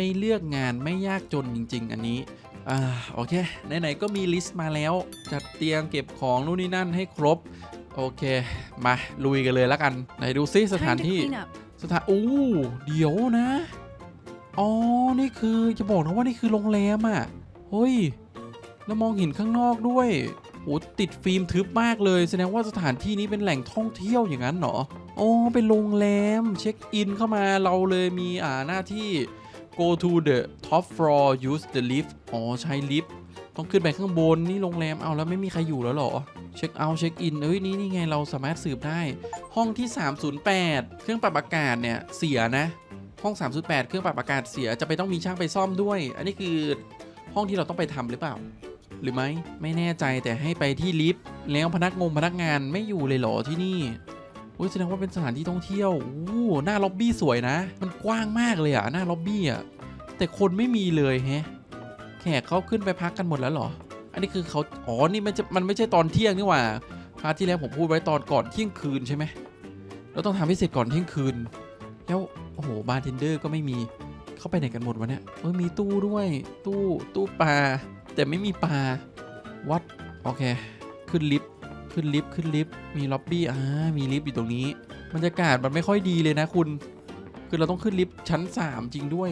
ไม่เลือกงานไม่ยากจนจริง ๆ อันนี้อ่าโอเคไหนๆก็มีลิสต์มาแล้ว จัดเตียงเก็บของนู่นนี่นั่นให้ครบ โอเค มาลุยกันเลยแล้วกัน ไหนดูซิสถาน Time to ที่ clean up. สถานอู้เดี๋ยวนะ อ๋อ นี่คือจะบอกนะว่านี่คือโรงแรมอะเฮ้ยแล้วมองเห็นข้างนอกด้วยโอ้ติดฟิล์มทึบมากเลย แสดงว่าสถานที่นี้เป็นแหล่งท่องเที่ยวอย่างนั้นเหรออ๋อเป็นโรงแรมเช็คอินเข้ามาเราเลยมีอ่าหน้าที่ go to the top floor use the lift อ๋อ ใช้ลิฟต์ต้องขึ้นไปข้างบน นี่โรงแรมเอาแล้วไม่มีใครอยู่แล้วหรอ เช็คเอาท์เช็คอินเอ้ยนี่นี่ไงเราสามารถสืบได้ ห้องที่ 308 เครื่องปรับอากาศเนี่ย เสียนะ ห้อง 308 เครื่องปรับอากาศเสียจะไปต้องมีช่างไปซ่อมด้วย อันนี้คือห้องที่เราต้องไปทำหรือเปล่า หรือไม่ไม่แน่ใจแต่ให้ไปที่ลิฟต์แล้วพนักงงพนักงานไม่อยู่เลยเหรอที่นี่ อ้ยแสดงว่าเป็นสถานที่ท่องเที่ยวอู้หน้าล็อบบี้สวยนะ มันกว้างมากเลยอะหน้าล็อบบี้อะแต่คนไม่มีเลยแฮะแขกเขาขึ้นไปพักกันหมดแล้วเหรอ อันนี้คือเขาอ๋อ นี่มันจะมันไม่ใช่ตอนเที่ยงนี่หว่าพาร์ทที่แล้วผมพูดไว้ตอนก่อนเที่ยงคืนใช่ไหมเราต้องทำให้เสร็จก่อนเที่ยงคืน แล้วโอ้โหบาร์เทนเดอร์ก็ไม่มีเข้าไปไหนกันหมดวะเนี่ยเออมีตู้ด้วย ตู้ตู้ปลาแต่ไม่มีปลาวัดโอเค ขึ้นลิฟต์ ขึ้นลิฟต์ขึ้นลิฟต์มีล็อบบี้อ่ามีลิฟต์อยู่ตรงนี้บรรยากาศมันไม่ค่อยดีเลยนะคุณ คือเราต้องขึ้นลิฟต์ชั้น 3 จริงด้วย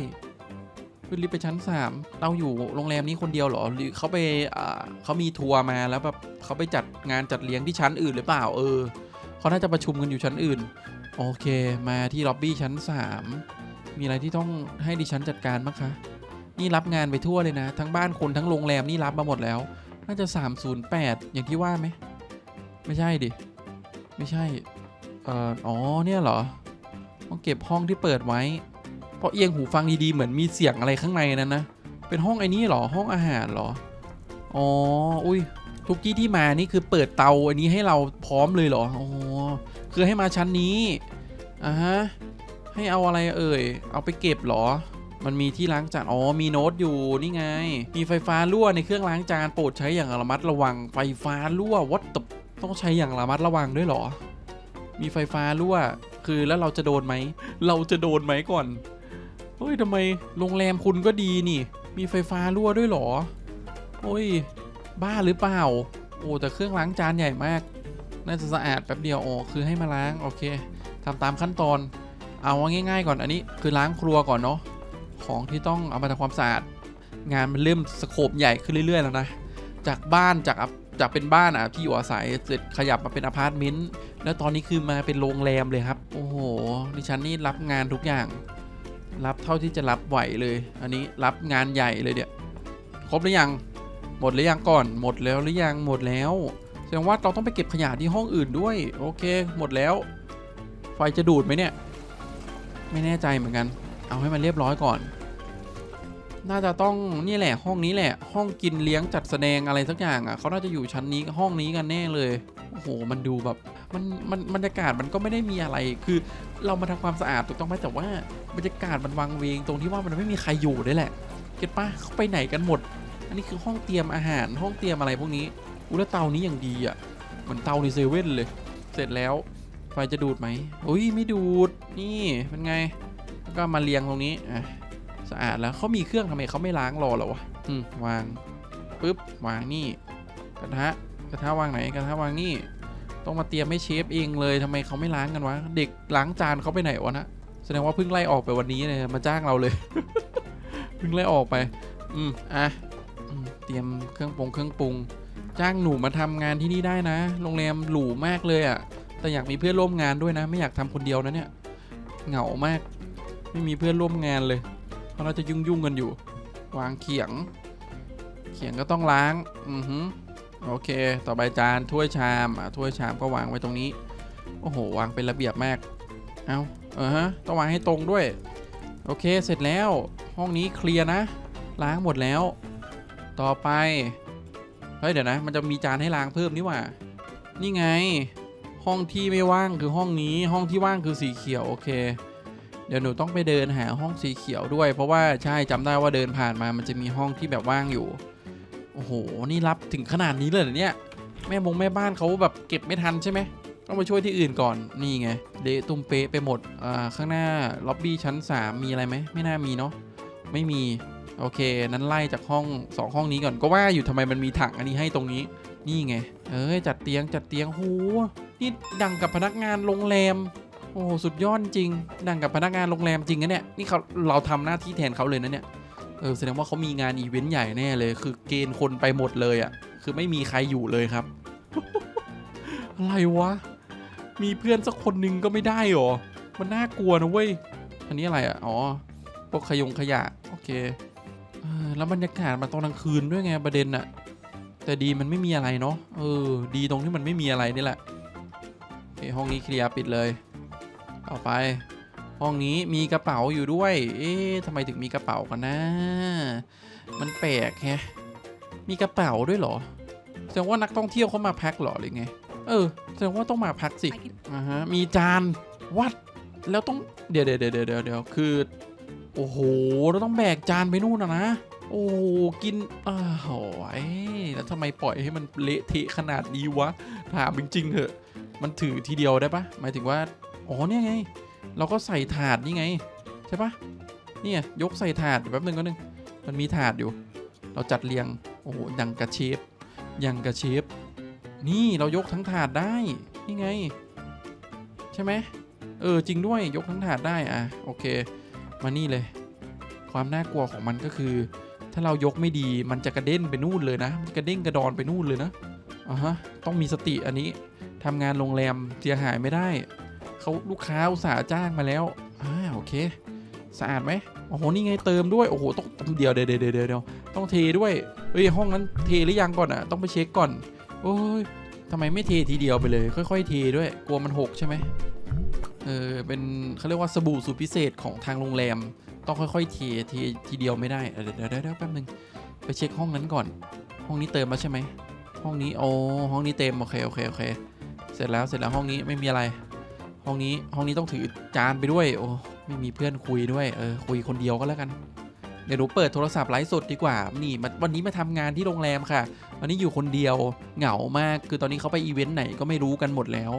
ขึ้นลิฟต์ไปชั้น 3 เราอยู่โรงแรมนี้คนเดียวเหรอหรือเขาไปอ่าเขามีทัวร์มาแล้วแบบเขาไปจัดงานจัดเลี้ยงที่ชั้นอื่นหรือเปล่าเออเขาน่าจะประชุมกันอยู่ชั้นอื่น โอเค มาที่ล็อบบี้ชั้น 3 มีอะไรที่ต้องให้ดิฉันจัดการบ้างคะนี่รับงานไปทั่วเลยนะ ทั้งบ้านคนทั้งโรงแรมนี่รับมาหมดแล้ว น่าจะ 308 อย่างที่ว่าไหม ไม่ใช่ดิ ไม่ใช่ เอ่อ อ๋อ เนี่ยเหรอ ต้องเก็บห้องที่เปิดไว้ เพราะเอียงหูฟังดีๆ เหมือนมีเสียงอะไรข้างในนั้นนะ เป็นห้องไอ้นี่เหรอ ห้องอาหารเหรอ อ๋อ อุ้ย ทุกที่ที่มานี่คือเปิดเตาอันนี้ให้เราพร้อมเลยเหรอ อ๋อ คือให้มาชั้นนี้ อ่าฮะ ให้เอาอะไรเอ่ย เอาไปเก็บเหรอมันมีที่ล้างจาน อ๋อ มีโน้ตอยู่นี่ไง มีไฟฟ้ารั่วในเครื่องล้างจาน โปรดใช้อย่างระมัดระวัง ไฟฟ้ารั่ววัด ต้องใช้อย่างระมัดระวังด้วยหรอ มีไฟฟ้ารั่ว คือแล้วเราจะโดนไหม เราจะโดนไหมก่อน เฮ้ยทำไมโรงแรมคุณก็ดีนี่ มีไฟฟ้ารั่วด้วยหรอโอ้ย บ้าหรือเปล่า โอ้แต่เครื่องล้างจานใหญ่มาก น่าจะสะอาดแป๊บเดียวโอ๋อคือให้มาล้างโอเคทำตามขั้นตอน เอาง่าย ๆ ก่อนอันนี้คือล้างครัวก่อนเนาะ ของที่ต้องเอามาทำความสะอาด งานมันเริ่มสโคปใหญ่ขึ้นเรื่อยๆแล้วนะ จากบ้านจาก จากเป็นบ้านอะที่อยู่อาศัยเสร็จขยับมาเป็นอพาร์ตเมนต์แล้วตอนนี้คือมาเป็นโรงแรมเลยครับ โอ้โหดิฉันนี่รับงานทุกอย่าง รับเท่าที่จะรับไหวเลย อันนี้รับงานใหญ่เลยเนี่ยครบหรือยัง หมดหรือยังก่อน หมดแล้วหรือยังหมดแล้วแสดงว่าเราต้องไปเก็บขยะที่ห้องอื่นด้วย โอเค หมดแล้ว ไฟจะดูดไหมเนี่ย ไม่แน่ใจเหมือนกัน เอาให้มันเรียบร้อยก่อน น่าจะต้องนี่แหละห้องนี้แหละ ห้องกินเลี้ยงจัดแสดงอะไรสักอย่างอะเขาน่าจะอยู่ชั้นนี้ห้องนี้กันแน่เลยโอ้โหมันดูแบบมันมันบรรยากาศมันก็ไม่ได้มีอะไร คือเรามาทำความสะอาดถูกต้องไหมแต่ว่าบรรยากาศมันวังเวงตรงที่ว่ามันไม่มีใครอยู่ด้วยแหละเก็ตปะเขาไปไหนกันหมด อันนี้คือห้องเตรียมอาหารห้องเตรียมอะไรพวกนี้อุยแล้วเตานี้อย่างดีอะเหมือนเตาในเซเว่นเลย เสร็จแล้วไฟจะดูดไหมอุ้ยไม่ดูดนี่เป็นไงแล้วก็มาเรียงตรงนี้อะ สะอาดแล้วเขามีเครื่องทำไมเขาไม่ล้างรอเหรอวะอืมวางปึ๊บวางนี่กระทะกระทะวางไหนกระทะวางนี่ต้องมาเตรียมให้เชฟเองเลยทำไมเขาไม่ล้างกันวะเด็กล้างจานเขาไปไหนวะนะแสดงว่าเพิ่งไล่ออกไปวันนี้เลยมาจ้างเราเลยเพิ่งไล่ออกไป อืมอะอืมเตรียมเครื่องปรุงเครื่องปรุง จ้างหนูมาทำงานที่นี่ได้นะ โรงแรมหรูมากเลยอะ่ะ แต่อยากมีเพื่อนร่วมงานด้วยนะ ไม่อยากทำคนเดียวนะเนี่ยเหงามาก ไม่มีเพื่อนร่วมงานเลย เพราะเราจะยุ่งยุ่งๆกันอยู่ วางเขียง เขียงก็ต้องล้าง อือหือโอเค ต่อไปจานถ้วยชามอะถ้วยชามก็วางไว้ตรงนี้ โอ้โห วางเป็นระเบียบมาก เอาเออฮะ ต้องวางให้ตรงด้วย โอเค เสร็จแล้ว ห้องนี้เคลียร์นะ ล้างหมดแล้ว ต่อไป เฮ้ย เดี๋ยวนะ มันจะมีจานให้ล้างเพิ่มนี่หว่า นี่ไง ห้องที่ไม่ว่างคือห้องนี้ ห้องที่ว่างคือสีเขียว โอเค เดี๋ยวหนูต้องไปเดินหาห้องสีเขียวด้วย เพราะว่าใช่จำได้ว่าเดินผ่านมามันจะมีห้องที่แบบว่างอยู่ โอ้โห นี่รับถึงขนาดนี้เลยเหรอเนี่ย แม่มงแม่บ้านเขาแบบเก็บไม่ทันใช่ไหมต้องไปช่วยที่อื่นก่อน นี่ไงเละตุ้มเป๊ะไปหมด อ่า ข้างหน้าล็อบบี้ชั้น 3 มีอะไรไหม ไม่น่ามีเนาะ ไม่มี โอเค นั้นไล่จากห้องสองห้องนี้ก่อน ก็ว่าอยู่ทำไมมันมีถังอันนี้ให้ตรงนี้ นี่ไง เอ้ย จัดเตียง จัดเตียงโหนี่ดังกับพนักงานโรงแรม โอ้โหสุดยอดจริงดังกับพนักงานโรงแรมจริงนะเนี่ยนี่เขาเราทำหน้าที่แทนเขาเลยนะเนี่ยเออแสดงว่าเขามีงานอีเวนต์ใหญ่แน่เลย คือเกณฑ์คนไปหมดเลยอะ่ะคือไม่มีใครอยู่เลยครับ อะไรวะ มีเพื่อนสักคนหนึ่งก็ไม่ได้หรอ มันน่ากลัวนะเว้ย อันนี้อะไรอะ อ๋อพวกขยงขยะ โอเคเออแล้วบรรยากาศมาตอนกลางคืนด้วยไงประเด็นอะแต่ดีมันไม่มีอะไรเนาะ เออ ดีตรงที่มันไม่มีอะไรนี่แหละโอเคห้องนี้เคลียร์ปิดเลย ต่อไป ห้องนี้มีกระเป๋าอยู่ด้วย เอ๊ะทำไมถึงมีกระเป๋ากันนะ มันแปลกแฮะมีกระเป๋าด้วยเหรอ แสดงว่านักท่องเที่ยวเขามาพักเหรอหรือไง เออ แสดงว่าต้องมาพักสิอ่าฮะ มีจาน วัด แล้วต้อง เดี๋ยวเดี๋ยวเดี๋ยวเดี๋ยวเดี๋ยวคือ โอ้โห เราต้องแบกจานไปนู่นนะนะ โอ้โหกินอ้าวโหยแล้วทำไมปล่อยให้มันเละเทะขนาดนี้วะ ถามจริงๆเหอะ มันถือทีเดียวได้ปะหมายถึงว่า อ๋อเนี่ยไง เราก็ใส่ถาดนี่ไง ใช่ปะเนี่ยยกใส่ถาดเดี๋ยวแป๊บนึงก็นึงมันมีถาดอยู่ เราจัดเรียง โอ้โหยังกระเชฟยังกระเชฟนี่เรายกทั้งถาดได้นี่ไง ใช่ไหมเออจริงด้วยยกทั้งถาดได้อะโอเค มานี่เลย ความน่ากลัวของมันก็คือ ถ้าเรายกไม่ดีมันจะกระเด้นไปนู่นเลยนะนกระเด้งกระดอนไปนู่นเลยนะอะฮะต้องมีสติอันนี้ทำงานโรงแรมเสียหายไม่ได้ เขาลูกค้าอุตส่าห์จ้างมาแล้วอ่าโอเคสะอาดไหมโอ้โหนี่ไงเติมด้วยโอ้โหต้องเดียวเดี๋ยวเดี๋ยวเดี๋ยวต้องเทด้วยเฮ้ยห้องนั้นเทหรือยังก่อนอะต้องไปเช็คก่อนโอ้ยทำไมไม่เททีเดียวไปเลย ค่อย ๆ เทด้วยกลัวมันหกใช่ไหมเออเป็นเขาเรียกว่าสบู่สูตรพิเศษของทางโรงแรม ต้องค่อยๆเทเททีเดียวไม่ได้เออเดี๋ยวเดี๋ยวเดี๋ยวแป๊บนึงไปเช็คห้องนั้นก่อน ห้องนี้เติมแล้วใช่ไหมห้องนี้โอ้ห้องนี้เต็มโอเคโอเคโอเค เสร็จแล้วเสร็จแล้วห้องนี้ไม่มีอะไร ห้องนี้ห้องนี้ต้องถือจานไปด้วย โอ้ไม่มีเพื่อนคุยด้วยเออคุยคนเดียวก็แล้วกันเดี๋ยวหนูเปิดโทรศัพท์ไลฟ์สดดีกว่า นี่มาวันนี้มาทำงานที่โรงแรมค่ะ วันนี้อยู่คนเดียวเหงามาก คือตอนนี้เขาไปอีเวนต์ไหนก็ไม่รู้กันหมดแล้ว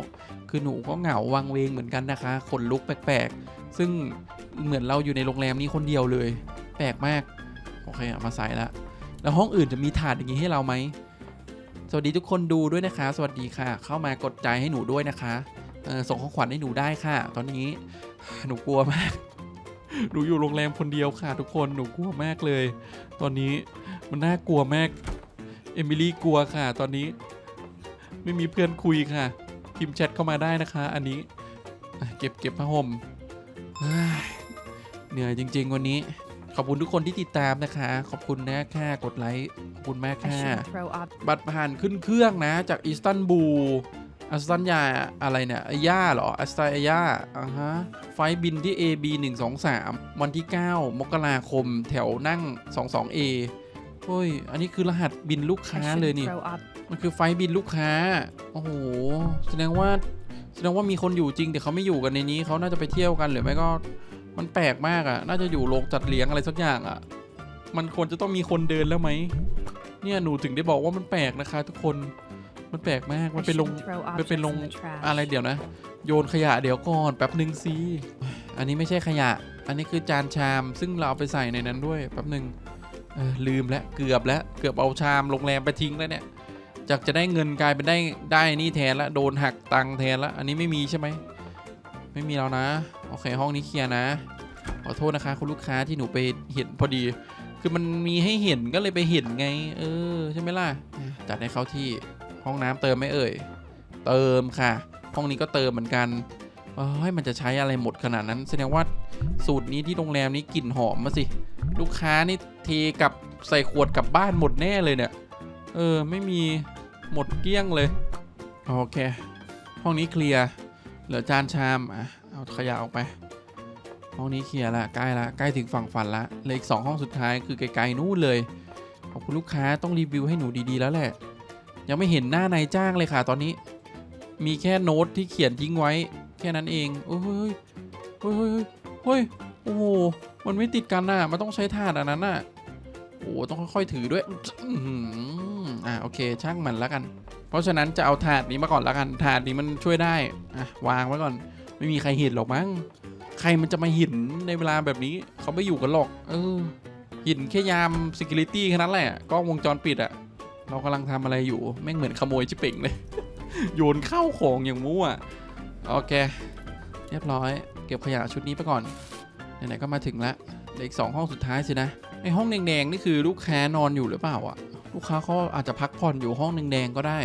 คือหนูก็เหงาวังเวงเหมือนกันนะคะขนลุกแปลกๆ ซึ่งเหมือนเราอยู่ในโรงแรมนี้คนเดียวเลย แปลกมาก โอเคมาใส่ละ แล้วห้องอื่นจะมีถาดอย่างนี้ให้เราไหม สวัสดีทุกคนดูด้วยนะคะ สวัสดีค่ะ เข้ามากดใจให้หนูด้วยนะคะ ส่งของขวัญให้หนูได้ค่ะ ตอนนี้หนูกลัวมาก หนูอยู่โรงแรมคนเดียวค่ะ ทุกคนหนูกลัวมากเลย ตอนนี้มันน่ากลัวมากเอมิลี่กลัวค่ะ ตอนนี้ ไม่มีเพื่อนคุยค่ะพิมพ์แชทเข้ามาได้นะคะ อันนี้อะเก็บเก็บผ้าห่มเฮ้ยเหนื่อยจริง ๆ วันนี้ ขอบคุณทุกคนที่ติดตามนะคะ ขอบคุณนะค่ะกดไลค์ขอบคุณมาก I ค่ะ shouldn't throw ob บัตรผ่านขึ้นเครื่องนะ จากอิสตันบูล อัสตันยาอะไรเนี่ยอาย่าเหรออัสตาย่าอ่าฮะ ไฟล์บินที่ AB 1 2 3 วันที่ 9 มกราคมแถวนั่ง 22A เฮ้ย อันนี้คือรหัสบินลูก I ค้าเลย shouldn't นี่ throw ob มันคือไฟล์บินลูกค้า โอ้โห แสดงว่า แสดงว่ามีคนอยู่จริง แต่เขาไม่อยู่กันในนี้ เขาน่าจะไปเที่ยวกันหรือไม่ก็ มันแปลกมากอะ่ะ น่าจะอยู่โรงจัดเลี้ยงอะไรสักอย่างอะ่ะ มันควรจะต้องมีคนเดินแล้วไหม เนี่ย หนูถึงได้บอกว่ามันแปลกนะคะ ทุกคน มันแปลกมาก มัน I เป็นโรง shouldn't throw มันเป็น objects โรง in the trash อะไรเดี๋ยวนะ โยนขยะเดี๋ยวก่อนแป๊บหนึ่งสิอันนี้ไม่ใช่ขยะ อันนี้คือจานชามซึ่งเราเอาไปใส่ในนั้นด้วยแป๊บหนึ่งเออลืมแล้วเกือบแล้วเกือบเอาชามโรงแรมไปทิ้งแล้วเนี่ย จากจะได้เงินกลายเป็นได้ได้นี่แทนละโดนหักตังค์แทนละอันนี้ไม่มีใช่ไหมไม่มีแล้วนะ โอเคห้องนี้เคลียร์นะขอโทษนะคะคุณลูกค้าที่หนูไปเห็นพอดี คือมันมีให้เห็นก็เลยไปเห็นไง เออ ใช่ไหมล่ะ จัดให้เขาที่ ห้องน้ำเติมไหมเอ่ย เติมค่ะ ห้องนี้ก็เติมเหมือนกันเอ้ยมันจะใช้อะไรหมดขนาดนั้น แสดงว่าสูตรนี้ที่โรงแรมนี้กลิ่นหอมมาสิ ลูกค้านี่เทกับใส่ขวดกลับบ้านหมดแน่เลยเนี่ย เออ ไม่มีหมดเกลี้ยงเลย โอเค ห้องนี้เคลียร์ เหลือจานชามอะเอาขยะออกไป ห้องนี้เคลียร์ละใกล้ละใกล้ถึงฝั่งฝันละเหลืออีกสองห้องสุดท้ายคือไกลๆนู่นเลย ขอบคุณลูกค้าต้องรีวิวให้หนูดีๆแล้วแหละ ยังไม่เห็นหน้านายจ้างเลยค่ะตอนนี้ มีแค่โน้ตที่เขียนทิ้งไว้ แค่นั้นเองโอ้ยเฮ้ยเฮ้ยเฮ้ยโอ้โหมันไม่ติดกันน่ะมันต้องใช้ถาดอันนั้นน่ะโอ้โหต้องค่อยๆถือด้วยอื้อหืออะโอเคช่างมันแล้วกัน เพราะฉะนั้นจะเอาถาดนี้มาก่อนแล้วกันถาดนี้มันช่วยได้อะวางไว้ก่อน ไม่มีใครเห็นหรอกมั้งใครมันจะมาหินในเวลาแบบนี้เขาไม่อยู่กันหรอก เออหินแค่ยาม security แค่นั้นแหละกล้องวงจรปิดอะ เรากำลังทำอะไรอยู่แม่งเหมือนขโมยชิเป่งเลยโยนเข้าของอย่างมั่วโอเค เรียบร้อย เก็บขยะชุดนี้ไปก่อนไหนๆก็มาถึงล้วเหลืออีกสองห้องสุดท้ายสินะไอห้องแดงๆนี่คือลูกค้านอนอยู่หรือเปล่าอะลูกค้าเขาอาจจะพักผ่อนอยู่ห้องแดงๆก็ได้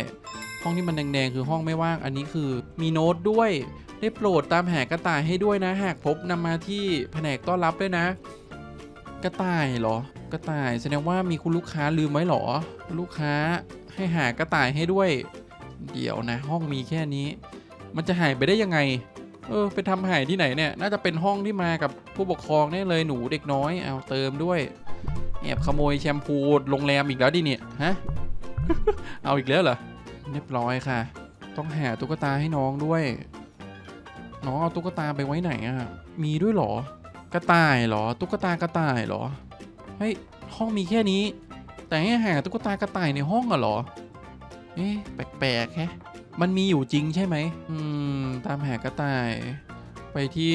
ห้องที่มันแดงๆคือห้องไม่ว่าง อันนี้คือมีโน้ตด้วย ได้โปรดตามหากระต่ายให้ด้วยนะ หากพบนำมาที่แผนกต้อนรับด้วยนะ กระต่ายเหรอ ระต่ายแสดงว่ามีคุณลูกค้าลืมไว้หรอ ลูกค้าให้หากระต่ายให้ด้วย เดี๋ยวนะ ห้องมีแค่นี้ มันจะหายไปได้ยังไง เออไปทำหายที่ไหนเนี่ย น่าจะเป็นห้องที่มากับผู้ปกครองแน่เลยหนูเด็กน้อยเอาเติมด้วยแอบขโมยแชมพูโรงแรมอีกแล้วดิเนี่ยฮะเอาอีกแล้วเหรอเรียบร้อยค่ะ ต้องหาตุ๊กตาให้น้องด้วย น้องเอาตุ๊กตาไปไว้ไหนอะมีด้วยหรอกระต่ายหรอ ตุ๊กตากระต่ายหรอ เฮ้ยห้องมีแค่นี้ แต่ให้หาตุ๊กตากระต่ายในห้องอะเหรอ เอ๊ะแปลกๆแฮะมันมีอยู่จริงใช่ไหมอืมตามหากระต่าย ไปที่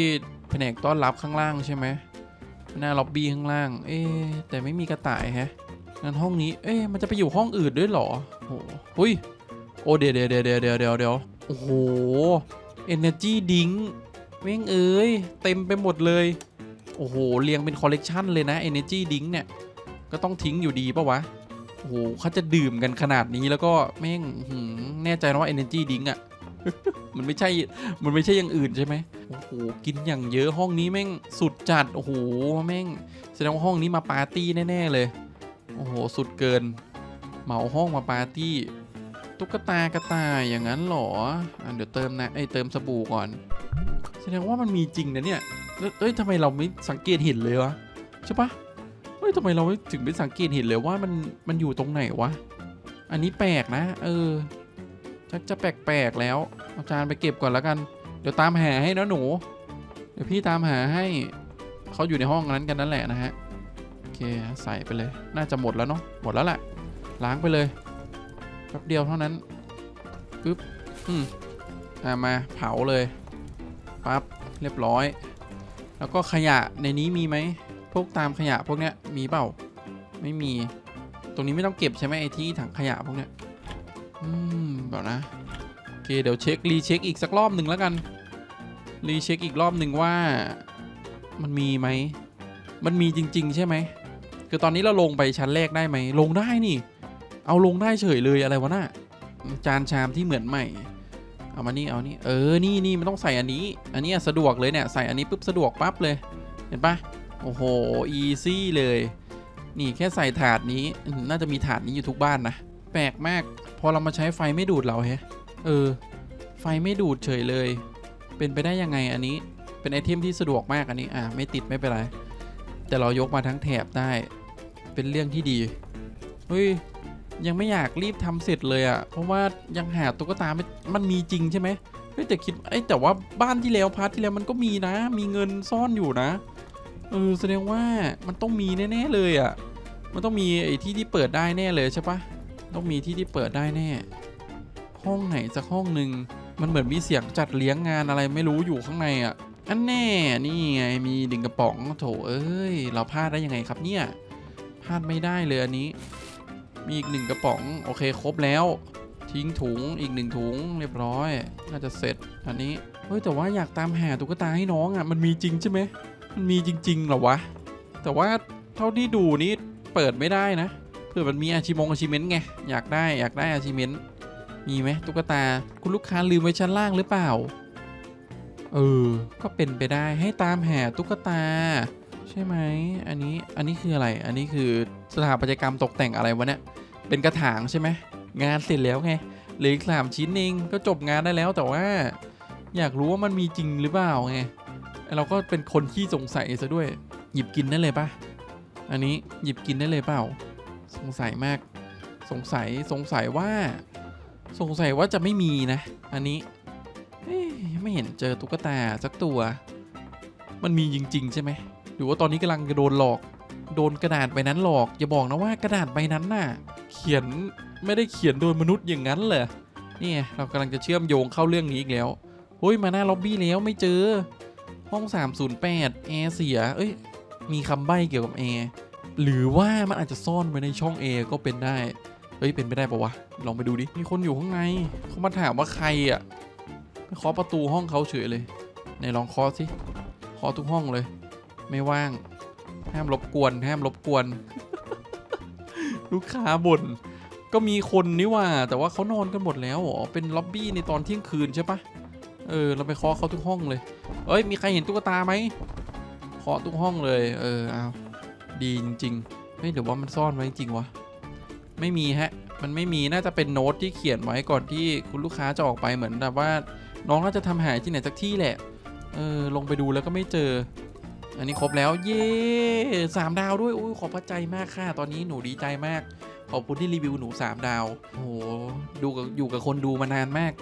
แผนกต้อนรับข้างล่างใช่ไหมหน้าล็อบบี้ข้างล่าง เอ๊ะแต่ไม่มีกระต่ายแฮะงั้นห้องนี้ เอ๊ะมันจะไปอยู่ห้องอื่นด้วยเหรอโหหุยโอ้เดี๋ยวเดี๋ยวเดี๋ยวเดี๋ยวเดี๋ยวเดี๋ยวโอ้โห Energy Drink เว้งเอ้ยเต็มไปหมดเลย โอ้โห เรียงเป็นคอลเลกชันเลยนะ Energy Drink เนี่ย ก็ต้องทิ้งอยู่ดีปะวะ โอ้โหเขาจะดื่มกันขนาดนี้แล้วก็แม่งแน่ใจนะว่า Energy Drink อะมันไม่ใช่ มันไม่ใช่อย่างอื่นใช่ไหมโอ้โห กินอย่างเยอะห้องนี้แม่งสุดจัด โอ้โห แม่งแสดงว่าห้องนี้มาปาร์ตี้แน่ๆเลย โอ้โห สุดเกิน เหมาห้องมาปาร์ตี้ ตุ๊กตากระต่ายอย่างนั้นเหรออเดี๋ยวเติมนะไอเติมสบู่ก่อน แสดงว่ามันมีจริงนะเนี่ย เอ้ยทำไมเราไม่สังเกตเห็นเลยวะใช่ปะเฮ้ยทำไมเราไม่ถึงไม่สังเกตเห็นเลยว่ามันมันอยู่ตรงไหนวะ อันนี้แปลกนะ เออชักจะแปลกๆแล้ว อาจานไปเก็บก่อนแล้วกัน เดี๋ยวตามหาให้นะหนู เดี๋ยวพี่ตามหาให้เขาอยู่ในห้องนั้นกันนั่นแหละนะฮะโอเคใส่ไปเลย น่าจะหมดแล้วเนาะหมดแล้วแหละล้างไปเลยแป๊บเดียวเท่านั้นปึ๊บอืมอ่ามาเผาเลยปั๊บเรียบร้อย แล้วก็ขยะในนี้มีไหม พวกตามขยะพวกเนี้ยมีเปล่า ไม่มี ตรงนี้ไม่ต้องเก็บใช่ไหมไอที่ถังขยะพวกเนี้ย อืมเดี๋ยวนะ โอเคเดี๋ยวเช็ครีเช็คอีกสักรอบหนึ่งแล้วกัน รีเช็คอีกรอบหนึ่งว่า มันมีไหม มันมีจริง ๆ ใช่ไหม คือตอนนี้เราลงไปชั้นแรกได้ไหม ลงได้นี่ เอาลงได้เฉยเลยอะไรวะน่ะ จานชามที่เหมือนใหม่ เอามานี่เอานี่เออนี่นี่มันต้องใส่อันนี้ อันนี้สะดวกเลยเนี่ยใส่อันนี้ปุ๊บสะดวกปั๊บเลย เห็นปะโอ้โหอีซี่เลย นี่แค่ใส่ถาดนี้น่าจะมีถาดนี้อยู่ทุกบ้านนะแปลกมากพอเรามาใช้ไฟไม่ดูดเราแฮะเออ ไฟไม่ดูดเฉยเลย เป็นไปได้ยังไงอันนี้ เป็นไอเทมที่สะดวกมากอันนี้อ่าไม่ติดไม่เป็นไรแต่เรายกมาทั้งแถบได้ เป็นเรื่องที่ดีเฮ้ย ยังไม่อยากรีบทำเสร็จเลยอะ่ะ เพราะว่ายังหาตุ๊กตาไม่มันมีจริงใช่ไหมเฮ้ยแต่คิดไอ้แต่ว่าบ้านที่แล้วพาร์ทที่แล้วมันก็มีนะ มีเงินซ่อนอยู่นะเออแสดงว่ามันต้องมีแน่ๆเลยอะ่ะ มันต้องมีไอ้ที่ที่เปิดได้แน่เลยใช่ปะต้องมีที่ที่เปิดได้แน่ ห้องไหนสักห้องหนึ่งมันเหมือนมีเสียงจัดเลี้ยงงานอะไรไม่รู้อยู่ข้างในอะอันแน่นี่ไงมีดึงกระป๋องโถเอ้ยเราพลาดได้ยังไงครับเนี่ยพลาดไม่ได้เลยอันนี้ มีอีกหนึ่งกระป๋องโอเคครบแล้ว ทิ้งถุงอีกหนึ่งถุงเรียบร้อย น่าจะเสร็จอันนี้เฮ้ยแต่ว่าอยากตามหาตุ๊กตาให้น้องอะมันมีจริงใช่ไหมมันมีจริงๆเหรอวะแต่ว่าเท่าที่ดูนี่เปิดไม่ได้นะเผื่อมันมีอาชิมงอาชิเมนต์ไงอยากได้อยากได้อาชิเมนต์มีไหมตุ๊กตาคุณลูกค้าลืมไว้ชั้นล่างหรือเปล่าเออก็เป็นไปได้ให้ตามหาตุ๊กตา ใช่ไหมอันนี้อันนี้คืออะไรอันนี้คือสถาปัตยกรรมตกแต่งอะไรวะเนี่ยเป็นกระถางใช่ไหมงานเสร็จแล้วไงเหลืออีกสามชิ้นเองก็จบงานได้แล้วแต่ว่า อยากรู้ว่ามันมีจริงหรือเปล่าไงเราก็เป็นคนขี้สงสัยซะด้วย หยิบกินได้เลยปะอันนี้หยิบกินได้เลยเปล่า สงสัยมาก สงสัยสงสัยว่า สงสัยว่าจะไม่มีนะ อันนี้ไม่เห็นเจอตุ๊กตาสักตัว มันมีจริง ๆ ใช่ไหม รือว่าตอนนี้กำลังจะโดนหลอก โดนกระดาษใบนั้นหลอก อย่าบอกนะว่ากระดาษใบนั้นน่ะ เขียนไม่ได้เขียนโดยมนุษย์อย่างนั้นเหรอนี่เรากำลังจะเชื่อมโยงเข้าเรื่องนี้อีกแล้วเฮ้ยมาหน้าล็อบบี้แล้วไม่เจอ ห้อง 308แอร์เสีย เอ้ยมีคำใบ้เกี่ยวกับแอร์หรือว่ามันอาจจะซ่อนไว้ในช่องแอร์ก็เป็นได้เฮ้ยเป็นไปได้ปะวะลองไปดูดิมีคนอยู่ข้างในเขามาถามว่าใครอะไปเคาะประตูห้องเขาเฉยเลยไหนลองเคาะสิเคาะทุกห้องเลย ไม่ว่าง ห้ามรบกวน ห้ามรบกวน ลูกค้าบ่นก็มีคนนี่ว่า แต่ว่าเขานอนกันหมดแล้วเหรอเป็นล็อบบี้ในตอนเที่ยงคืนใช่ปะเออ เราไปเคาะเขาทุกห้องเลย เอ้ย มีใครเห็นตุ๊กตาไหมเคาะทุกห้องเลย เออเอาดีจริงๆเฮ้ยหรือว่ามันซ่อนไว้จริงวะ ไม่มีฮะ มันไม่มี น่าจะเป็นโน้ตที่เขียนไว้ก่อนที่คุณลูกค้าจะออกไปเหมือนแบบว่า น้องน่าจะทำหายที่ไหนสักที่แหละ เออ ลงไปดูแล้วก็ไม่เจอ อันนี้ครบแล้วเย้สามดาวด้วยอุ้ยขอบพระใจมากค่ะ ตอนนี้หนูดีใจมาก ขอบคุณที่รีวิวหนู 3 ดาวโอ้โหดูกับอยู่กับคนดูมานานมาก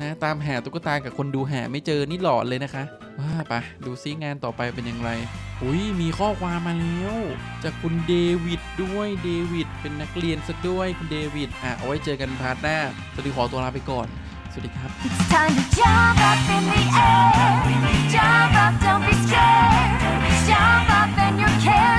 นะตามหาตุ๊กตากับคนดูหาไม่เจอนี่หลอนเลยนะคะว่าไปะดูซิงานต่อไปเป็นอย่างไรอุ้ยมีข้อความมาแล้วจากคุณเดวิดด้วยเดวิดเป็นนักเรียนซะด้วยคุณเดวิดอะเอาไว้เจอกันพาร์ทหน้าสวัสดีขอตัวลาไปก่อน สวัสดีครับ It's time to jump up in the air. Jump up, don't be scared. jump up and you can